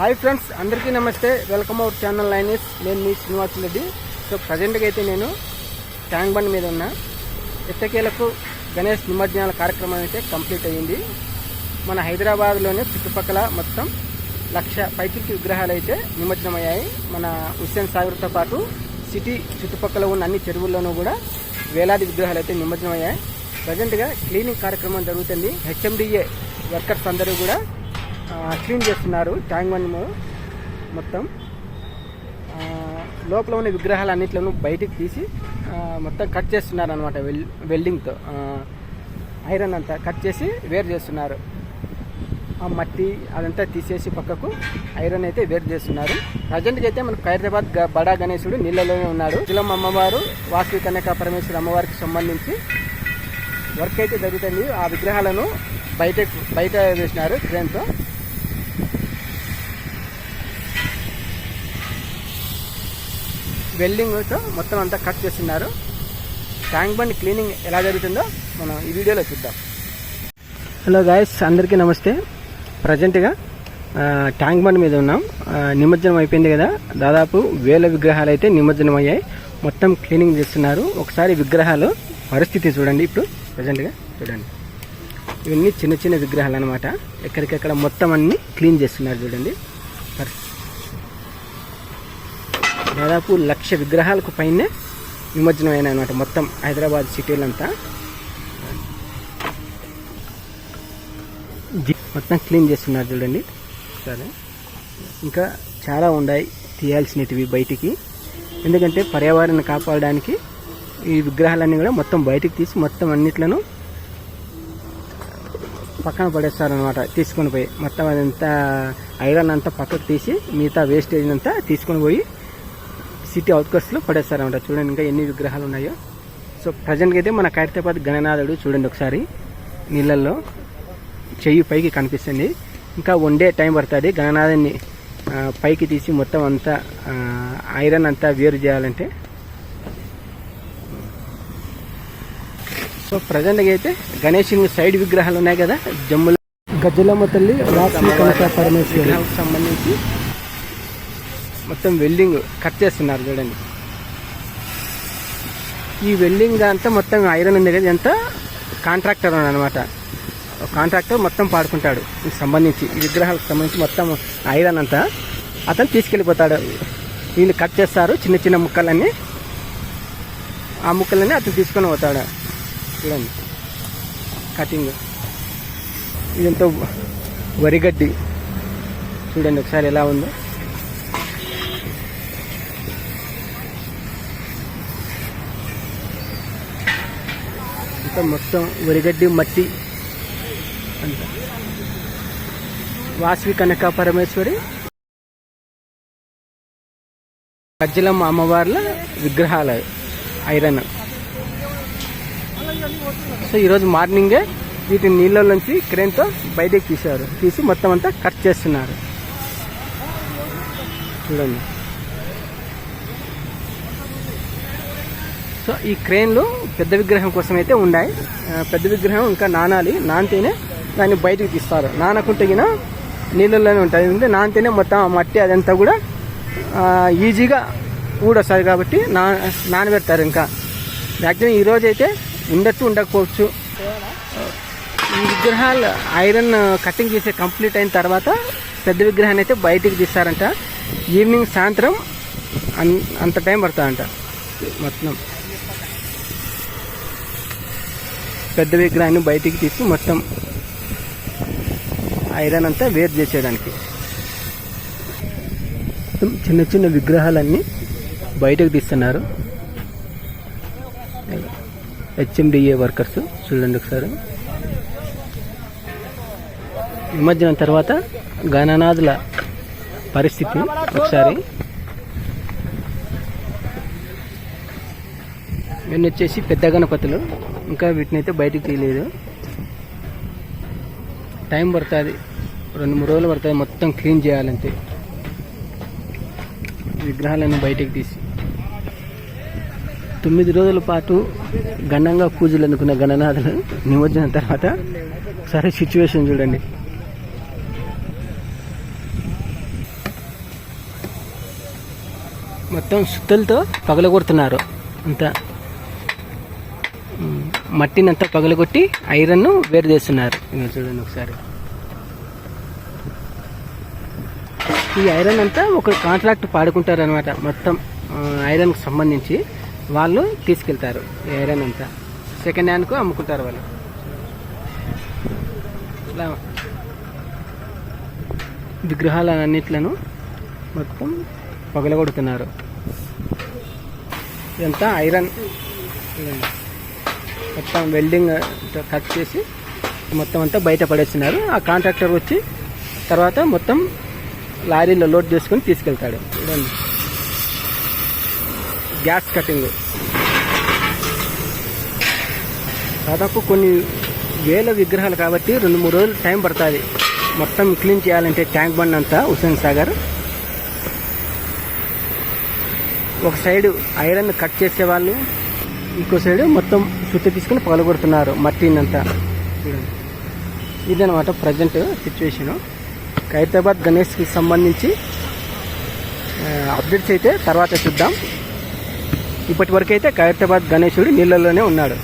Hi friends అందరికీ నమస్తే. Welcome our channel లైనిస్. నేను మీ శ్రీనివాస్ రెడ్డి. సో ప్రజెంట్గా అయితే నేను ట్యాంక్ బండ్ మీద ఉన్న. ఎట్టకేలకు గణేష్ నిమజ్జనాల కార్యక్రమం అయితే కంప్లీట్ అయ్యింది. మన హైదరాబాద్లోనే చుట్టుపక్కల మొత్తం లక్ష పైచికి విగ్రహాలు అయితే నిమజ్జనమయ్యాయి. మన హుస్సేన్ సాగర్తో పాటు సిటీ చుట్టుపక్కల ఉన్న అన్ని చెరువుల్లోనూ కూడా వేలాది విగ్రహాలు అయితే నిమజ్జనమయ్యాయి. ప్రజెంట్గా క్లీనింగ్ కార్యక్రమం జరుగుతుంది. హెచ్ఎండిఏ వర్కర్స్ అందరూ కూడా క్లీన్ చేస్తున్నారు ట్యాంక్ బండ్ మొత్తం. లోపల ఉన్న విగ్రహాలు అన్నిట్లను బయటికి తీసి మొత్తం కట్ చేస్తున్నారు అనమాట వెల్ వెల్డింగ్తో. ఐరన్ అంతా కట్ చేసి వేరు చేస్తున్నారు. ఆ మట్టి అదంతా తీసేసి పక్కకు ఐరన్ అయితే వేరు చేస్తున్నారు. ప్రజెంట్కి అయితే మనకు హైదరాబాద్ బడా గణేశుడు నీళ్ళలోనే ఉన్నాడు. శిలం అమ్మవారు వాసు కన్యకా పరమేశ్వర అమ్మవారికి సంబంధించి వర్క్ అయితే జరుగుతుంది. ఆ విగ్రహాలను బయట బయట వేసినారు ట్రైన్తో వెల్డింగ్తో మొత్తం అంతా కట్ చేస్తున్నారు. ట్యాంక్ బండ్ క్లీనింగ్ ఎలా జరుగుతుందో మనం ఈ వీడియోలో చూద్దాం. హలో గాయస్ అందరికీ నమస్తే. ప్రజెంట్గా ట్యాంక్ బండ్ మీద ఉన్నాం. నిమజ్జనం అయిపోయింది కదా. దాదాపు వేల విగ్రహాలు అయితే నిమజ్జనం అయ్యాయి. మొత్తం క్లీనింగ్ చేస్తున్నారు. ఒకసారి విగ్రహాలు పరిస్థితి చూడండి ఇప్పుడు. ప్రజెంట్గా చూడండి. ఇవన్నీ చిన్న చిన్న విగ్రహాలు అనమాట ఎక్కడికెక్కడ మొత్తం అన్ని క్లీన్ చేస్తున్నారు చూడండి. పరిస్థితి దాదాపు లక్ష విగ్రహాలకు పైనే నిమజ్జనం అయినాయి అనమాట మొత్తం హైదరాబాద్ సిటీలంతా. మొత్తం క్లీన్ చేస్తున్నారు చూడండి. సరే. ఇంకా చాలా ఉన్నాయి తీయాల్సినవి బయటికి. ఎందుకంటే పర్యావరణాన్ని కాపాడడానికి ఈ విగ్రహాలన్నీ కూడా మొత్తం బయటికి తీసి మొత్తం అన్నిట్లను పక్కన పడేస్తారనమాట తీసుకొని పోయి మొత్తం అదంతా ఐరన్ అంతా పక్కకు తీసి మిగతా వేస్టేజ్ అంతా తీసుకొని పోయి సిటీ అవుట్కట్స్లో పడేస్తారనమాట చూడండి ఇంకా ఎన్ని విగ్రహాలు ఉన్నాయో. సో ప్రజెంట్గా అయితే మన ఖైరతాబాద్ గణనాథుడు చూడండి ఒకసారి. నీళ్ళల్లో చెయ్యి పైకి కనిపిస్తుంది. ఇంకా వన్ డే టైం పడుతుంది. గణనాథుని పైకి తీసి మొత్తం అంతా ఐరన్ అంతా వేరు చేయాలంటే. సో ప్రజెంట్గా అయితే గణేషుని సైడ్ విగ్రహాలు ఉన్నాయి కదా జమ్ముల గజ్జలమ్మ తల్లి వాసవి సంబంధించి మొత్తం వెల్డింగ్ కట్ చేస్తున్నారు చూడండి. ఈ వెల్డింగ్ అంతా మొత్తం ఐరన్ ఉంది కదా ఎంత కాంట్రాక్టర్ అనమాట కాంట్రాక్టర్ మొత్తం పాడుకుంటాడు దీనికి సంబంధించి ఈ విగ్రహాలకు సంబంధించి మొత్తం ఐరన్ అంతా. అతను తీసుకెళ్ళిపోతాడు. వీళ్ళు కట్ చేస్తారు చిన్న చిన్న ముక్కలన్నీ. ఆ ముక్కలన్నీ అతను తీసుకొని పోతాడు. చూడండి. కటింగ్ ఇదంతా వరిగడ్డి. చూడండి ఒకసారి ఎలా ఉందో. అంతా మొత్తం వరిగడ్డి మట్టి అంట వాసవి కనక పరమేశ్వరి. గజ్జలమ్మ అమ్మవార్ల విగ్రహాలు ఐరన్. సో ఈరోజు మార్నింగే వీటిని నీళ్ళ నుంచి క్రేన్తో బయటకు తీశారు. తీసి మొత్తం అంతా కట్ చేస్తున్నారు. చూడండి. సో ఈ క్రేన్లు పెద్ద విగ్రహం కోసం అయితే ఉన్నాయి పెద్ద విగ్రహం ఇంకా నానాలి. నానితేనే దాన్ని బయటకు తీస్తారు. నానకుంటే గిన నీళ్ళల్లోనే ఉంటుంది ఎందుకంటే నానితేనే మొత్తం ఆ మట్టి అదంతా కూడా ఈజీగా ఊడొస్తుంది కాబట్టి నా నానబెడతారు ఇంకా. మ్యాక్సిమం ఈరోజు అయితే ఉండొచ్చు ఉండకపోవచ్చు. ఈ విగ్రహాలు ఐరన్ కటింగ్ చేసే కంప్లీట్ అయిన తర్వాత పెద్ద విగ్రహాన్ని అయితే బయటికి తీస్తారంట. ఈవినింగ్ సాయంత్రం అంత టైం పడుతుందంట. మొత్తం. పెద్ద విగ్రహాన్ని బయటికి తీసి మొత్తం ఐరన్ అంతా వేరు చేసేయడానికి. చిన్న చిన్న విగ్రహాలన్నీ బయటకు తీస్తున్నారు. హెచ్ఎండిఏ వర్కర్స్ చూడండి ఒకసారి. నిమజ్జనం తర్వాత గణనాథుల పరిస్థితి ఒకసారి. ఇవన్నీ వచ్చేసి పెద్ద గణపతులు. ఇంకా వీటిని అయితే బయటకు తీయలేదు. టైం పడుతుంది. రెండు మూడు రోజులు పడుతుంది మొత్తం క్లీన్ చేయాలంటే విగ్రహాలను బయటకు తీసి. తొమ్మిది రోజుల పాటు ఘనంగా పూజలు అందుకున్న గణనాథులు నిమజ్జనం తర్వాత ఒకసారి సిచ్యువేషన్ చూడండి. మొత్తం సుత్తులతో పగలగొడుతున్నారు అంతా. మట్టిని అంతా పగలగొట్టి ఐరన్ను వేరు చేస్తున్నారు. చూడండి ఒకసారి. ఈ ఐరన్ అంతా ఒక కాంట్రాక్ట్ పాడుకుంటారు అనమాట మొత్తం ఆ, ఐరన్కి సంబంధించి వాళ్ళు తీసుకెళ్తారు ఈ ఐరన్ అంతా. సెకండ్ హ్యాండ్కు అమ్ముకుంటారు వాళ్ళు. ఇట్లా విగ్రహాలన్నిట్లను మొత్తం పగలగొడుతున్నారు. ఇదంతా ఐరన్. మొత్తం వెల్డింగ్ కట్ చేసి మొత్తం అంతా బయట పడేస్తున్నారు. ఆ కాంట్రాక్టర్ వచ్చి తర్వాత మొత్తం లారీలో లోడ్ చేసుకుని తీసుకెళ్తాడు. చూడండి గ్యాస్ కటింగ్ దాదాపు కొన్ని వేల విగ్రహాలు కాబట్టి రెండు మూడు రోజులు టైం పడుతుంది. మొత్తం క్లీన్ చేయాలంటే ట్యాంక్ బండ్ అంతా హుసేన్ సాగర్. ఒక సైడ్ ఐరన్ కట్ చేసేవాళ్ళు. ఇంకో సైడ్ మొత్తం సుత్తి తీసుకుని పగలగొడుతున్నారు మట్టినంతా చూడండి. ఇదనమాట ప్రజెంట్ సిచ్యువేషను ఖైరతాబాద్ గణేష్కి సంబంధించి అప్డేట్స్ అయితే తర్వాత చూద్దాం. ఇప్పటి వరకు అయితే ఖైరతాబాద్ గణేశుడు నీళ్ళలోనే ఉన్నాడు.